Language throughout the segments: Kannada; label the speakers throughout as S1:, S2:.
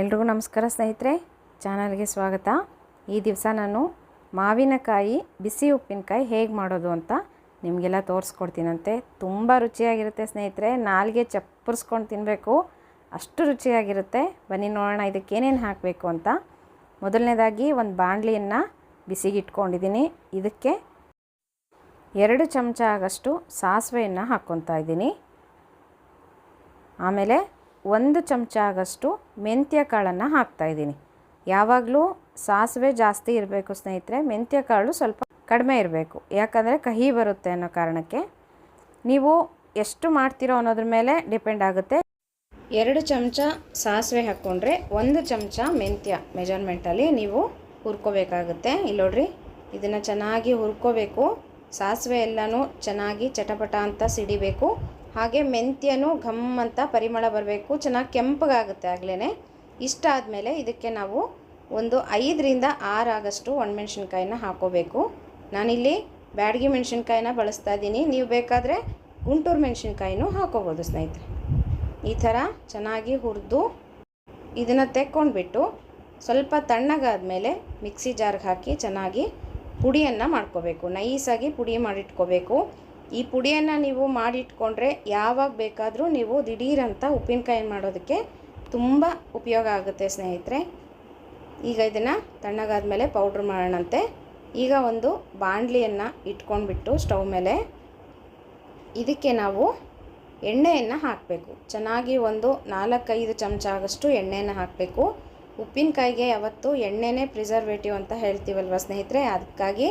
S1: ಎಲ್ರಿಗೂ ನಮಸ್ಕಾರ ಸ್ನೇಹಿತರೆ, ಚಾನಲ್ಗೆ ಸ್ವಾಗತ. ಈ ದಿವಸ ನಾನು ಮಾವಿನಕಾಯಿ, ಬಿಸಿ ಉಪ್ಪಿನಕಾಯಿ ಹೇಗೆ ಮಾಡೋದು ಅಂತ ನಿಮಗೆಲ್ಲ ತೋರಿಸ್ಕೊಡ್ತೀನಂತೆ. ತುಂಬ ರುಚಿಯಾಗಿರುತ್ತೆ ಸ್ನೇಹಿತರೆ, ನಾಲ್ಗೆ ಚಪ್ಪರಿಸ್ಕೊಂಡು ತಿನ್ನಬೇಕು ಅಷ್ಟು ರುಚಿಯಾಗಿರುತ್ತೆ. ಬನ್ನಿ ನೋಡೋಣ ಇದಕ್ಕೇನೇನು ಹಾಕಬೇಕು ಅಂತ. ಮೊದಲನೇದಾಗಿ ಒಂದು ಬಾಣಲಿಯನ್ನು ಬಿಸಿಗಿಟ್ಕೊಂಡಿದ್ದೀನಿ ಇದಕ್ಕೆ ಎರಡು ಚಮಚ ಆಗಷ್ಟು ಸಾಸಿವೆಯನ್ನು ಹಾಕ್ಕೊತಾ ಇದ್ದೀನಿ ಆಮೇಲೆ ಒಂದು ಚಮಚ ಆಗಷ್ಟು ಮೆಂತ್ಯ ಕಾಳನ್ನು ಹಾಕ್ತಾಯಿದ್ದೀನಿ ಯಾವಾಗಲೂ ಸಾಸಿವೆ ಜಾಸ್ತಿ ಇರಬೇಕು ಸ್ನೇಹಿತರೆ ಮೆಂತ್ಯ ಕಾಳು ಸ್ವಲ್ಪ ಕಡಿಮೆ ಇರಬೇಕು. ಯಾಕಂದರೆ ಕಹಿ ಬರುತ್ತೆ ಅನ್ನೋ ಕಾರಣಕ್ಕೆ ನೀವು ಎಷ್ಟು ಮಾಡ್ತೀರೋ ಅನ್ನೋದ್ರ ಮೇಲೆ ಡಿಪೆಂಡ್ ಆಗುತ್ತೆ. ಎರಡು ಚಮಚ ಸಾಸಿವೆ ಹಾಕ್ಕೊಂಡ್ರೆ ಒಂದು ಚಮಚ ಮೆಂತ್ಯ ಮೆಜರ್ಮೆಂಟಲ್ಲಿ ನೀವು ಹುರ್ಕೋಬೇಕಾಗುತ್ತೆ. ಇಲ್ಲಿ ನೋಡ್ರಿ, ಇದನ್ನು ಚೆನ್ನಾಗಿ ಹುರ್ಕೋಬೇಕು. ಸಾಸಿವೆ ಎಲ್ಲನೂ ಚೆನ್ನಾಗಿ ಚಟಪಟ ಅಂತ ಸಿಡಿಬೇಕು. ಹಾಗೆ ಮೆಂತ್ಯನೂ ಘಮ್ ಅಂತ ಪರಿಮಳ ಬರಬೇಕು. ಚೆನ್ನಾಗಿ ಕೆಂಪಗಾಗುತ್ತೆ ಆಗಲೇ ಇಷ್ಟ ಆದಮೇಲೆ ಇದಕ್ಕೆ ನಾವು ಒಂದು ಐದರಿಂದ ಆರು ಆಗಷ್ಟು ಒಣಮೆಣ್ಸಿನ್ಕಾಯಿನ ಹಾಕೋಬೇಕು. ನಾನಿಲ್ಲಿ ಬ್ಯಾಡಗಿ ಮೆಣಸಿನ್ಕಾಯಿನ ಬಳಸ್ತಾ ಇದ್ದೀನಿ. ನೀವು ಬೇಕಾದರೆ ಗುಂಟೂರು ಮೆಣಸಿನ್ಕಾಯಿನೂ ಹಾಕೋಬೋದು ಸ್ನೇಹಿತರೆ. ಈ ಥರ ಚೆನ್ನಾಗಿ ಹುರಿದು ಇದನ್ನು ತೆಕ್ಕೊಂಡ್ಬಿಟ್ಟು ಸ್ವಲ್ಪ ತಣ್ಣಗಾದ್ಮೇಲೆ ಮಿಕ್ಸಿ ಜಾರ್ಗೆ ಹಾಕಿ ಚೆನ್ನಾಗಿ ಪುಡಿಯನ್ನು ಮಾಡ್ಕೋಬೇಕು. ನೈಸಾಗಿ ಪುಡಿ ಮಾಡಿಟ್ಕೋಬೇಕು. ಈ ಪುಡಿಯನ್ನು ನೀವು ಮಾಡಿಟ್ಕೊಂಡ್ರೆ ಯಾವಾಗ ಬೇಕಾದರೂ ನೀವು ದಿಢೀರಂತ ಉಪ್ಪಿನಕಾಯಿ ಮಾಡೋದಕ್ಕೆ ತುಂಬ ಉಪಯೋಗ ಆಗುತ್ತೆ ಸ್ನೇಹಿತರೆ. ಈಗ ಇದನ್ನು ತಣ್ಣಗಾದ್ಮೇಲೆ ಪೌಡ್ರ್ ಮಾಡೋಣಂತೆ. ಈಗ ಒಂದು ಬಾಣಲಿಯನ್ನು ಇಟ್ಕೊಂಡ್ಬಿಟ್ಟು ಸ್ಟವ್ ಮೇಲೆ. ಇದಕ್ಕೆ ನಾವು ಎಣ್ಣೆಯನ್ನು ಹಾಕಬೇಕು. ಚೆನ್ನಾಗಿ ಒಂದು ನಾಲ್ಕೈದು ಚಮಚ ಆಗಷ್ಟು ಎಣ್ಣೆಯನ್ನು ಹಾಕಬೇಕು. ಉಪ್ಪಿನಕಾಯಿಗೆ ಯಾವತ್ತು ಎಣ್ಣೆನೇ ಪ್ರಿಸರ್ವೇಟಿವ್ ಅಂತ ಹೇಳ್ತೀವಲ್ವ ಸ್ನೇಹಿತರೆ? ಅದಕ್ಕಾಗಿ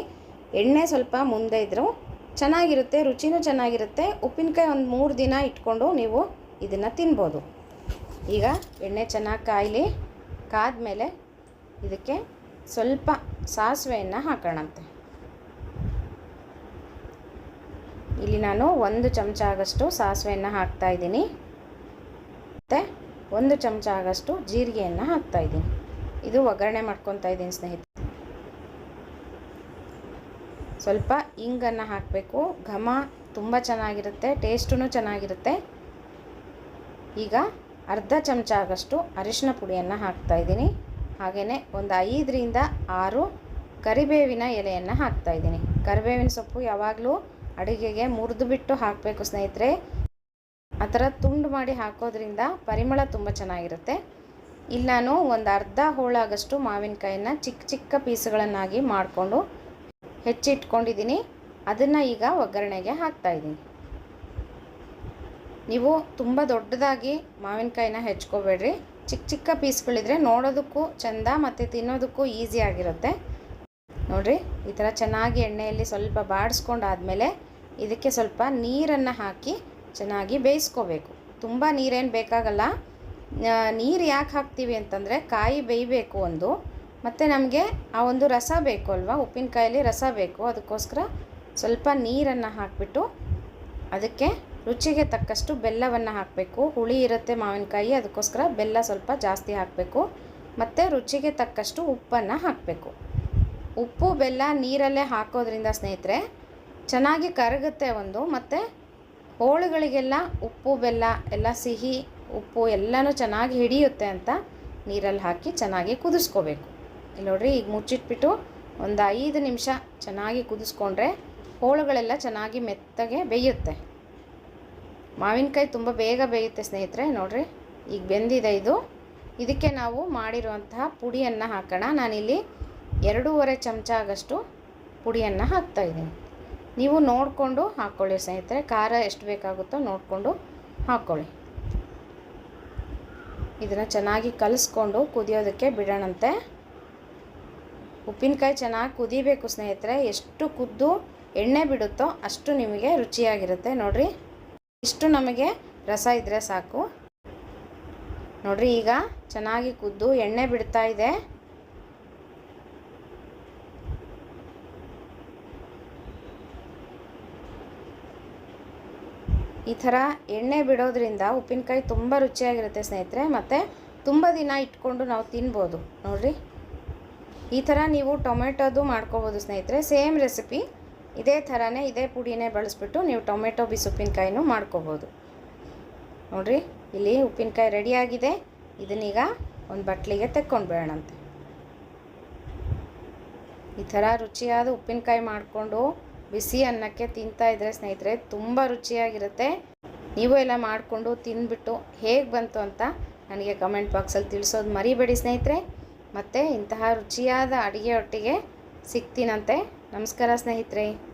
S1: ಎಣ್ಣೆ ಸ್ವಲ್ಪ ಮುಂದೆ ಇದ್ದರೂ ಚೆನ್ನಾಗಿರುತ್ತೆ, ರುಚಿನೂ ಚೆನ್ನಾಗಿರುತ್ತೆ. ಉಪ್ಪಿನಕಾಯಿ ಒಂದು ಮೂರು ದಿನ ಇಟ್ಕೊಂಡು ನೀವು ಇದನ್ನು ತಿನ್ಬೋದು. ಈಗ ಎಣ್ಣೆ ಚೆನ್ನಾಗಿ ಕಾಯಲಿ, ಕಾದ್ಮೇಲೆ ಇದಕ್ಕೆ ಸ್ವಲ್ಪ ಸಾಸಿವೆಯನ್ನು ಹಾಕೋಣಂತೆ ಇಲ್ಲಿ ನಾನು ಒಂದು ಚಮಚ ಆಗಷ್ಟು ಸಾಸಿವೆಯನ್ನು ಹಾಕ್ತಾ ಇದ್ದೀನಿ. ಮತ್ತು ಒಂದು ಚಮಚ ಆಗಷ್ಟು ಜೀರಿಗೆಯನ್ನು ಹಾಕ್ತಾ ಇದ್ದೀನಿ. ಇದು ಒಗ್ಗರಣೆ ಮಾಡ್ಕೊತಾ ಇದ್ದೀನಿ ಸ್ನೇಹಿತರೆ. ಸ್ವಲ್ಪ ಇಂಗನ್ನು ಹಾಕಬೇಕು. ಘಮ ತುಂಬ ಚೆನ್ನಾಗಿರುತ್ತೆ ಟೇಸ್ಟೂ ಚೆನ್ನಾಗಿರುತ್ತೆ. ಈಗ ಅರ್ಧ ಚಮಚ ಆಗಷ್ಟು ಅರಿಶಿನ ಪುಡಿಯನ್ನು ಹಾಕ್ತಾ ಇದ್ದೀನಿ. ಹಾಗೆಯೇ ಒಂದು ಐದರಿಂದ ಆರು ಕರಿಬೇವಿನ ಎಲೆಯನ್ನು ಹಾಕ್ತಾ ಇದ್ದೀನಿ. ಕರಿಬೇವಿನ ಸೊಪ್ಪು ಯಾವಾಗಲೂ ಅಡುಗೆಗೆ ಮುರಿದು ಬಿಟ್ಟು ಹಾಕಬೇಕು ಸ್ನೇಹಿತರೆ. ಆ ಥರ ತುಂಡು ಮಾಡಿ ಹಾಕೋದ್ರಿಂದ ಪರಿಮಳ ತುಂಬ ಚೆನ್ನಾಗಿರುತ್ತೆ. ಇಲ್ಲಿ ನಾನು ಒಂದು ಅರ್ಧ ಹೋಳಾಗಷ್ಟು ಮಾವಿನಕಾಯಿನ ಚಿಕ್ಕ ಚಿಕ್ಕ ಪೀಸುಗಳನ್ನಾಗಿ ಮಾಡಿಕೊಂಡು ಹೆಚ್ಚಿಟ್ಕೊಂಡಿದ್ದೀನಿ. ಅದನ್ನು ಈಗ ಒಗ್ಗರಣೆಗೆ ಹಾಕ್ತಾಯಿದ್ದೀನಿ ನೀವು ತುಂಬ ದೊಡ್ಡದಾಗಿ ಮಾವಿನಕಾಯಿನ ಹೆಚ್ಕೋಬೇಡ್ರಿ. ಚಿಕ್ಕ ಚಿಕ್ಕ ಪೀಸ್ಗಳಿದ್ರೆ ನೋಡೋದಕ್ಕೂ ಚೆಂದ ಮತ್ತು ತಿನ್ನೋದಕ್ಕೂ ಈಸಿ ಆಗಿರುತ್ತೆ. ನೋಡಿರಿ, ಈ ಥರ ಚೆನ್ನಾಗಿ ಎಣ್ಣೆಯಲ್ಲಿ ಸ್ವಲ್ಪ ಬಾಡಿಸ್ಕೊಂಡಾದಮೇಲೆ ಇದಕ್ಕೆ ಸ್ವಲ್ಪ ನೀರನ್ನು ಹಾಕಿ ಚೆನ್ನಾಗಿ ಬೇಯಿಸ್ಕೋಬೇಕು. ತುಂಬ ನೀರೇನು ಬೇಕಾಗಲ್ಲ. ನೀರು ಯಾಕೆ ಹಾಕ್ತೀವಿ ಅಂತಂದರೆ ಕಾಯಿ ಬೇಯಬೇಕು ಒಂದು. ಮತ್ತು ನಮಗೆ ಆ ಒಂದು ರಸ ಬೇಕು ಅಲ್ವಾ? ಉಪ್ಪಿನಕಾಯಲ್ಲಿ ರಸ ಬೇಕು. ಅದಕ್ಕೋಸ್ಕರ ಸ್ವಲ್ಪ ನೀರನ್ನು ಹಾಕಿಬಿಟ್ಟು ಅದಕ್ಕೆ ರುಚಿಗೆ ತಕ್ಕಷ್ಟು ಬೆಲ್ಲವನ್ನು ಹಾಕಬೇಕು. ಹುಳಿ ಇರುತ್ತೆ ಮಾವಿನಕಾಯಿ, ಅದಕ್ಕೋಸ್ಕರ ಬೆಲ್ಲ ಸ್ವಲ್ಪ ಜಾಸ್ತಿ ಹಾಕಬೇಕು. ಮತ್ತು ರುಚಿಗೆ ತಕ್ಕಷ್ಟು ಉಪ್ಪನ್ನು ಹಾಕಬೇಕು. ಉಪ್ಪು, ಬೆಲ್ಲ ನೀರಲ್ಲೇ ಹಾಕೋದ್ರಿಂದ ಸ್ನೇಹಿತರೆ ಚೆನ್ನಾಗಿ ಕರಗುತ್ತೆ ಒಂದು. ಮತ್ತು ಹೋಳುಗಳಿಗೆಲ್ಲ ಉಪ್ಪು, ಬೆಲ್ಲ, ಎಲ್ಲ ಸಿಹಿ, ಉಪ್ಪು ಎಲ್ಲನೂ ಚೆನ್ನಾಗಿ ಹಿಡಿಯುತ್ತೆ ಅಂತ ನೀರಲ್ಲಿ ಹಾಕಿ ಚೆನ್ನಾಗಿ ಕುದಿಸ್ಕೋಬೇಕು. ಇಲ್ಲಿ ನೋಡ್ರಿ, ಈಗ ಮುಚ್ಚಿಟ್ಬಿಟ್ಟು ಒಂದು ಐದು ನಿಮಿಷ ಚೆನ್ನಾಗಿ ಕುದಿಸ್ಕೊಂಡ್ರೆ ಹೋಳುಗಳೆಲ್ಲ ಚೆನ್ನಾಗಿ ಮೆತ್ತಗೆ ಬೇಯುತ್ತೆ. ಮಾವಿನಕಾಯಿ ತುಂಬ ಬೇಗ ಬೇಯುತ್ತೆ ಸ್ನೇಹಿತರೆ, ನೋಡಿರಿ, ಈಗ ಬೆಂದಿದೆ ಇದು. ಇದಕ್ಕೆ ನಾವು ಮಾಡಿರುವಂತಹ ಪುಡಿಯನ್ನು ಹಾಕೋಣ. ನಾನಿಲ್ಲಿ ಎರಡೂವರೆ ಚಮಚ ಆಗಷ್ಟು ಪುಡಿಯನ್ನು ಹಾಕ್ತಾಯಿದ್ದೀನಿ ನೀವು ನೋಡಿಕೊಂಡು ಹಾಕ್ಕೊಳ್ಳಿ ಸ್ನೇಹಿತರೆ, ಖಾರ ಎಷ್ಟು ಬೇಕಾಗುತ್ತೋ ನೋಡಿಕೊಂಡು ಹಾಕ್ಕೊಳ್ಳಿ ಇದನ್ನು ಚೆನ್ನಾಗಿ ಕಲಿಸ್ಕೊಂಡು ಕುದಿಯೋದಕ್ಕೆ ಬಿಡೋಣಂತೆ. ಉಪ್ಪಿನಕಾಯಿ ಚೆನ್ನಾಗಿ ಕುದಿಬೇಕು ಸ್ನೇಹಿತರೆ, ಎಷ್ಟು ಕುದ್ದು ಎಣ್ಣೆ ಬಿಡುತ್ತೋ ಅಷ್ಟು ನಿಮಗೆ ರುಚಿಯಾಗಿರುತ್ತೆ. ನೋಡಿರಿ, ಇಷ್ಟು ನಮಗೆ ರಸ ಇದ್ದರೆ ಸಾಕು. ನೋಡಿರಿ, ಈಗ ಚೆನ್ನಾಗಿ ಕುದ್ದು ಎಣ್ಣೆ ಬಿಡ್ತಾ ಇದೆ. ಈ ಥರ ಎಣ್ಣೆ ಬಿಡೋದ್ರಿಂದ ಉಪ್ಪಿನಕಾಯಿ ತುಂಬ ರುಚಿಯಾಗಿರುತ್ತೆ ಸ್ನೇಹಿತರೆ, ಮತ್ತು ತುಂಬ ದಿನ ಇಟ್ಕೊಂಡು ನಾವು ತಿನ್ಬೋದು. ನೋಡಿರಿ. ಈ ಥರ ನೀವು ಟೊಮೆಟೊದು ಮಾಡ್ಕೋಬೋದು ಸ್ನೇಹಿತರೆ, ಸೇಮ್ ರೆಸಿಪಿ. ಇದೇ ಥರನೇ ಇದೇ ಪುಡಿನೇ ಬಳಸ್ಬಿಟ್ಟು ನೀವು ಟೊಮೆಟೊ ಬಿಸಿ ಉಪ್ಪಿನಕಾಯಿನೂ ಮಾಡ್ಕೋಬೋದು. ನೋಡಿರಿ, ಇಲ್ಲಿ ಉಪ್ಪಿನಕಾಯಿ ರೆಡಿಯಾಗಿದೆ. ಇದನ್ನೀಗ ಒಂದು ಬಟ್ಲಿಗೆ ತೆಕ್ಕೊಂಡು ಬೇಡಂತೆ. ಈ ಥರ ರುಚಿಯಾದ ಉಪ್ಪಿನಕಾಯಿ ಮಾಡಿಕೊಂಡು ಬಿಸಿ ಅನ್ನಕ್ಕೆ ತಿಂತಾ ಇದ್ರೆ ಸ್ನೇಹಿತರೆ, ತುಂಬ ರುಚಿಯಾಗಿರುತ್ತೆ. ನೀವು ಎಲ್ಲ ಮಾಡಿಕೊಂಡು ತಿಂದ್ಬಿಟ್ಟು ಹೇಗೆ ಬಂತು ಅಂತ ನನಗೆ ಕಮೆಂಟ್ ಬಾಕ್ಸಲ್ಲಿ ತಿಳಿಸೋದು ಮರಿಬೇಡಿ ಸ್ನೇಹಿತರೆ. ಮತ್ತು ಇಂತಹ ರುಚಿಯಾದ ಅಡುಗೆ ಒಟ್ಟಿಗೆ ಸಿಗ್ತೀನಂತೆ. ನಮಸ್ಕಾರ ಸ್ನೇಹಿತರೆ.